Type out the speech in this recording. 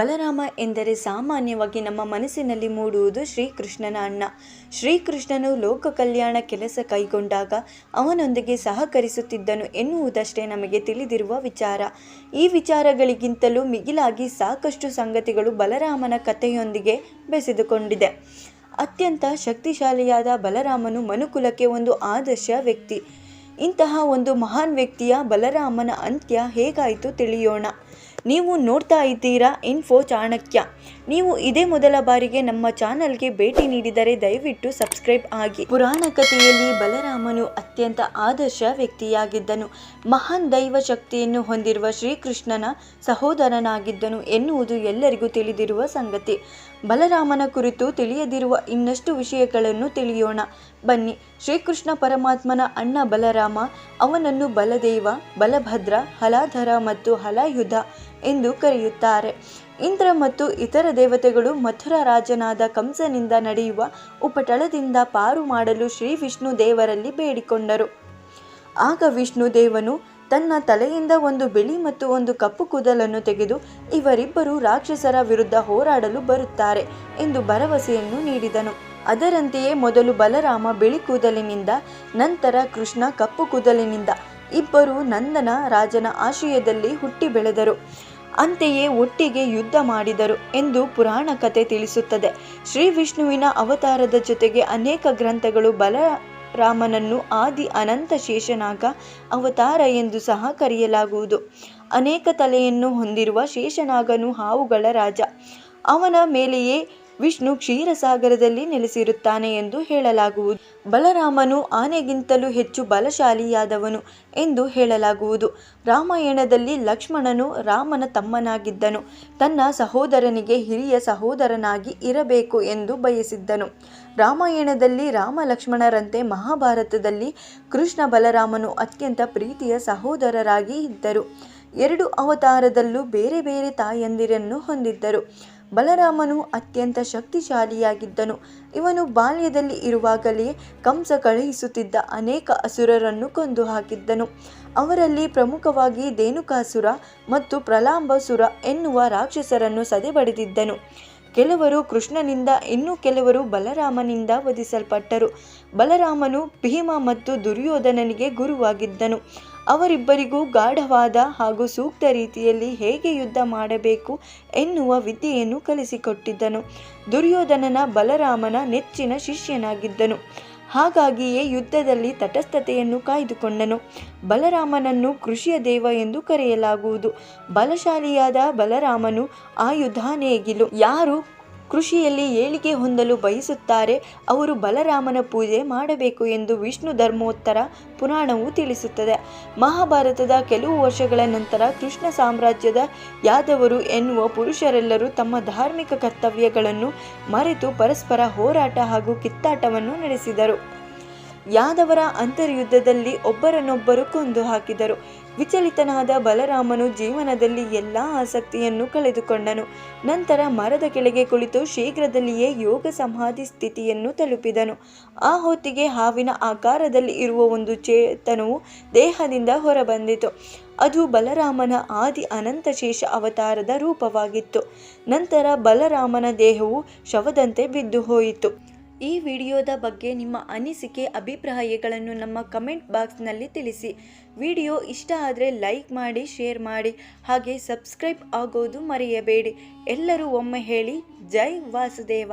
ಬಲರಾಮ ಎಂದರೆ ಸಾಮಾನ್ಯವಾಗಿ ನಮ್ಮ ಮನಸ್ಸಿನಲ್ಲಿ ಮೂಡುವುದು ಶ್ರೀಕೃಷ್ಣನ ಅಣ್ಣ ಶ್ರೀಕೃಷ್ಣನು ಲೋಕ ಕಲ್ಯಾಣ ಕೆಲಸ ಕೈಗೊಂಡಾಗ ಅವನೊಂದಿಗೆ ಸಹಕರಿಸುತ್ತಿದ್ದನು ಎನ್ನುವುದಷ್ಟೇ ನಮಗೆ ತಿಳಿದಿರುವ ವಿಚಾರ. ಈ ವಿಚಾರಗಳಿಗಿಂತಲೂ ಮಿಗಿಲಾಗಿ ಸಾಕಷ್ಟು ಸಂಗತಿಗಳು ಬಲರಾಮನ ಕಥೆಯೊಂದಿಗೆ ಬೆಸೆದುಕೊಂಡಿದೆ. ಅತ್ಯಂತ ಶಕ್ತಿಶಾಲಿಯಾದ ಬಲರಾಮನು ಮನುಕುಲಕ್ಕೆ ಒಂದು ಆದರ್ಶ ವ್ಯಕ್ತಿ. ಇಂತಹ ಒಂದು ಮಹಾನ್ ವ್ಯಕ್ತಿಯ ಬಲರಾಮನ ಅಂತ್ಯ ಹೇಗಾಯಿತು ತಿಳಿಯೋಣ. ನೀವು ನೋಡ್ತಾ ಇದ್ದೀರಾ ಇನ್ಫೋ ಚಾಣಕ್ಯ. ನೀವು ಇದೇ ಮೊದಲ ಬಾರಿಗೆ ನಮ್ಮ ಚಾನಲ್ಗೆ ಭೇಟಿ ನೀಡಿದರೆ ದಯವಿಟ್ಟು ಸಬ್ಸ್ಕ್ರೈಬ್ ಆಗಿ. ಪುರಾಣ ಕಥೆಯಲ್ಲಿ ಬಲರಾಮನು ಅತ್ಯಂತ ಆದರ್ಶ ವ್ಯಕ್ತಿಯಾಗಿದ್ದನು. ಮಹಾನ್ ದೈವ ಶಕ್ತಿಯನ್ನು ಹೊಂದಿರುವ ಶ್ರೀಕೃಷ್ಣನ ಸಹೋದರನಾಗಿದ್ದನು ಎನ್ನುವುದು ಎಲ್ಲರಿಗೂ ತಿಳಿದಿರುವ ಸಂಗತಿ. ಬಲರಾಮನ ಕುರಿತು ತಿಳಿಯದಿರುವ ಇನ್ನಷ್ಟು ವಿಷಯಗಳನ್ನು ತಿಳಿಯೋಣ. ಬನ್ನಿ, ಶ್ರೀಕೃಷ್ಣ ಪರಮಾತ್ಮನ ಅಣ್ಣ ಬಲರಾಮ, ಅವನನ್ನು ಬಲದೇವ, ಬಲಭದ್ರ, ಹಲಾಧರ ಮತ್ತು ಹಲಾಯುಧ ಎಂದು ಕರೆಯುತ್ತಾರೆ. ಇಂದ್ರ ಮತ್ತು ಇತರ ದೇವತೆಗಳು ಮಥುರ ರಾಜನಾದ ಕಂಸನಿಂದ ನಡೆಯುವ ಉಪಟಳದಿಂದ ಪಾರು ಮಾಡಲು ಶ್ರೀ ವಿಷ್ಣು ದೇವರಲ್ಲಿ ಬೇಡಿಕೊಂಡರು. ಆಗ ವಿಷ್ಣು ದೇವನು ತನ್ನ ತಲೆಯಿಂದ ಒಂದು ಬಿಳಿ ಮತ್ತು ಒಂದು ಕಪ್ಪು ಕೂದಲನ್ನು ತೆಗೆದು ಇವರಿಬ್ಬರು ರಾಕ್ಷಸರ ವಿರುದ್ಧ ಹೋರಾಡಲು ಬರುತ್ತಾರೆ ಎಂದು ಭರವಸೆಯನ್ನು ನೀಡಿದನು. ಅದರಂತೆಯೇ ಮೊದಲು ಬಲರಾಮ ಬಿಳಿ ಕೂದಲಿನಿಂದ, ನಂತರ ಕೃಷ್ಣ ಕಪ್ಪು ಕೂದಲಿನಿಂದ ಇಬ್ಬರು ನಂದನ ರಾಜನ ಆಶ್ರಯದಲ್ಲಿ ಹುಟ್ಟಿ ಬೆಳೆದರು. ಅಂತೆಯೇ ಒಟ್ಟಿಗೆ ಯುದ್ಧ ಮಾಡಿದರು ಎಂದು ಪುರಾಣ ಕಥೆ ತಿಳಿಸುತ್ತದೆ. ಶ್ರೀ ವಿಷ್ಣುವಿನ ಅವತಾರದ ಜೊತೆಗೆ ಅನೇಕ ಗ್ರಂಥಗಳು ಬಲರಾಮನನ್ನು ಆದಿ ಅನಂತ ಶೇಷನಾಗ ಅವತಾರ ಎಂದು ಸಹ ಕರೆಯಲಾಗುವುದು. ಅನೇಕ ತಲೆಯನ್ನು ಹೊಂದಿರುವ ಶೇಷನಾಗನು ಹಾವುಗಳ ರಾಜ. ಅವನ ಮೇಲೆಯೇ ವಿಷ್ಣು ಕ್ಷೀರಸಾಗರದಲ್ಲಿ ನೆಲೆಸಿರುತ್ತಾನೆ ಎಂದು ಹೇಳಲಾಗುವುದು. ಬಲರಾಮನು ಆನೆಗಿಂತಲೂ ಹೆಚ್ಚು ಬಲಶಾಲಿಯಾದವನು ಎಂದು ಹೇಳಲಾಗುವುದು. ರಾಮಾಯಣದಲ್ಲಿ ಲಕ್ಷ್ಮಣನು ರಾಮನ ತಮ್ಮನಾಗಿದ್ದನು. ತನ್ನ ಸಹೋದರನಿಗೆ ಹಿರಿಯ ಸಹೋದರನಾಗಿ ಇರಬೇಕು ಎಂದು ಬಯಸಿದ್ದನು. ರಾಮಾಯಣದಲ್ಲಿ ರಾಮ ಲಕ್ಷ್ಮಣರಂತೆ ಮಹಾಭಾರತದಲ್ಲಿ ಕೃಷ್ಣ ಬಲರಾಮನು ಅತ್ಯಂತ ಪ್ರೀತಿಯ ಸಹೋದರರಾಗಿ ಇದ್ದರು. ಎರಡು ಅವತಾರದಲ್ಲೂ ಬೇರೆ ಬೇರೆ ತಾಯಂದಿರನ್ನು ಹೊಂದಿದ್ದರು. ಬಲರಾಮನು ಅತ್ಯಂತ ಶಕ್ತಿಶಾಲಿಯಾಗಿದ್ದನು. ಇವನು ಬಾಲ್ಯದಲ್ಲಿ ಇರುವಾಗಲೇ ಕಂಸ ಕಳುಹಿಸುತ್ತಿದ್ದ ಅನೇಕ ಅಸುರರನ್ನು ಕೊಂದು ಹಾಕಿದ್ದನು ಅವರಲ್ಲಿ ಪ್ರಮುಖವಾಗಿ ದೇನುಕಾಸುರ ಮತ್ತು ಪ್ರಲಾಂಬಸುರ ಎನ್ನುವ ರಾಕ್ಷಸರನ್ನು ಸದೆಬಡಿದಿದ್ದನು. ಕೆಲವರು ಕೃಷ್ಣನಿಂದ, ಇನ್ನು ಕೆಲವರು ಬಲರಾಮನಿಂದ ವಧಿಸಲ್ಪಟ್ಟರು. ಬಲರಾಮನು ಭೀಮ ಮತ್ತು ದುರ್ಯೋಧನನಿಗೆ ಗುರುವಾಗಿದ್ದನು. ಅವರಿಬ್ಬರಿಗೂ ಗಾಢವಾದ ಹಾಗೂ ಸೂಕ್ತ ರೀತಿಯಲ್ಲಿ ಹೇಗೆ ಯುದ್ಧ ಮಾಡಬೇಕು ಎನ್ನುವ ವಿದ್ಯೆಯನ್ನು ಕಲಿಸಿಕೊಟ್ಟಿದ್ದನು. ದುರ್ಯೋಧನನ ಬಲರಾಮನ ನೆಚ್ಚಿನ ಶಿಷ್ಯನಾಗಿದ್ದನು. ಹಾಗಾಗಿಯೇ ಯುದ್ಧದಲ್ಲಿ ತಟಸ್ಥತೆಯನ್ನು ಕಾಯ್ದುಕೊಂಡನು. ಬಲರಾಮನನ್ನು ಕೃಷಿಯ ದೇವ ಎಂದು ಕರೆಯಲಾಗುವುದು. ಬಲಶಾಲಿಯಾದ ಬಲರಾಮನು ಆಯುಧ ನೇಗಿಲು. ಯಾರು ಕೃಷಿಯಲ್ಲಿ ಏಳಿಗೆ ಹೊಂದಲು ಬಯಸುತ್ತಾರೆ. ಅವರು ಬಲರಾಮನ ಪೂಜೆ ಮಾಡಬೇಕು ಎಂದು ವಿಷ್ಣು ಧರ್ಮೋತ್ತರ ಪುರಾಣವು ತಿಳಿಸುತ್ತದೆ. ಮಹಾಭಾರತದ ಕೆಲವು ವರ್ಷಗಳ ನಂತರ ಕೃಷ್ಣ ಸಾಮ್ರಾಜ್ಯದ ಯಾದವರು ಎನ್ನುವ ಪುರುಷರೆಲ್ಲರೂ ತಮ್ಮ ಧಾರ್ಮಿಕ ಕರ್ತವ್ಯಗಳನ್ನು ಮರೆತು ಪರಸ್ಪರ ಹೋರಾಟ ಹಾಗೂ ಕಿತ್ತಾಟವನ್ನು ನಡೆಸಿದರು. ಯಾದವರ ಅಂತರ್ಯುದ್ಧದಲ್ಲಿ ಒಬ್ಬರನ್ನೊಬ್ಬರು ಕೊಂದು ಹಾಕಿದರು. ವಿಚಲಿತನಾದ ಬಲರಾಮನು ಜೀವನದಲ್ಲಿ ಎಲ್ಲ ಆಸಕ್ತಿಯನ್ನು ಕಳೆದುಕೊಂಡನು. ನಂತರ ಮರದ ಕೆಳಗೆ ಕುಳಿತು ಶೀಘ್ರದಲ್ಲಿಯೇ ಯೋಗ ಸಮಾಧಿ ಸ್ಥಿತಿಯನ್ನು ತಲುಪಿದನು. ಆ ಹೊತ್ತಿಗೆ ಹಾವಿನ ಆಕಾರದಲ್ಲಿ ಇರುವ ಒಂದು ಚೇತನವು ದೇಹದಿಂದ ಹೊರಬಂದಿತು. ಅದು ಬಲರಾಮನ ಆದಿ ಅನಂತಶೇಷ ಅವತಾರದ ರೂಪವಾಗಿತ್ತು. ನಂತರ ಬಲರಾಮನ ದೇಹವು ಶವದಂತೆ ಬಿದ್ದು ಹೋಯಿತು ಈ ವಿಡಿಯೋದ ಬಗ್ಗೆ ನಿಮ್ಮ ಅನಿಸಿಕೆ, ಅಭಿಪ್ರಾಯಗಳನ್ನು ನಮ್ಮ ಕಮೆಂಟ್ ಬಾಕ್ಸ್ನಲ್ಲಿ ತಿಳಿಸಿ. ವಿಡಿಯೋ ಇಷ್ಟ ಆದರೆ ಲೈಕ್ ಮಾಡಿ, ಶೇರ್ ಮಾಡಿ, ಹಾಗೆ ಸಬ್ಸ್ಕ್ರೈಬ್ ಆಗೋದು ಮರೆಯಬೇಡಿ. ಎಲ್ಲರೂ ಒಮ್ಮೆ ಹೇಳಿ, ಜೈ ವಾಸುದೇವ.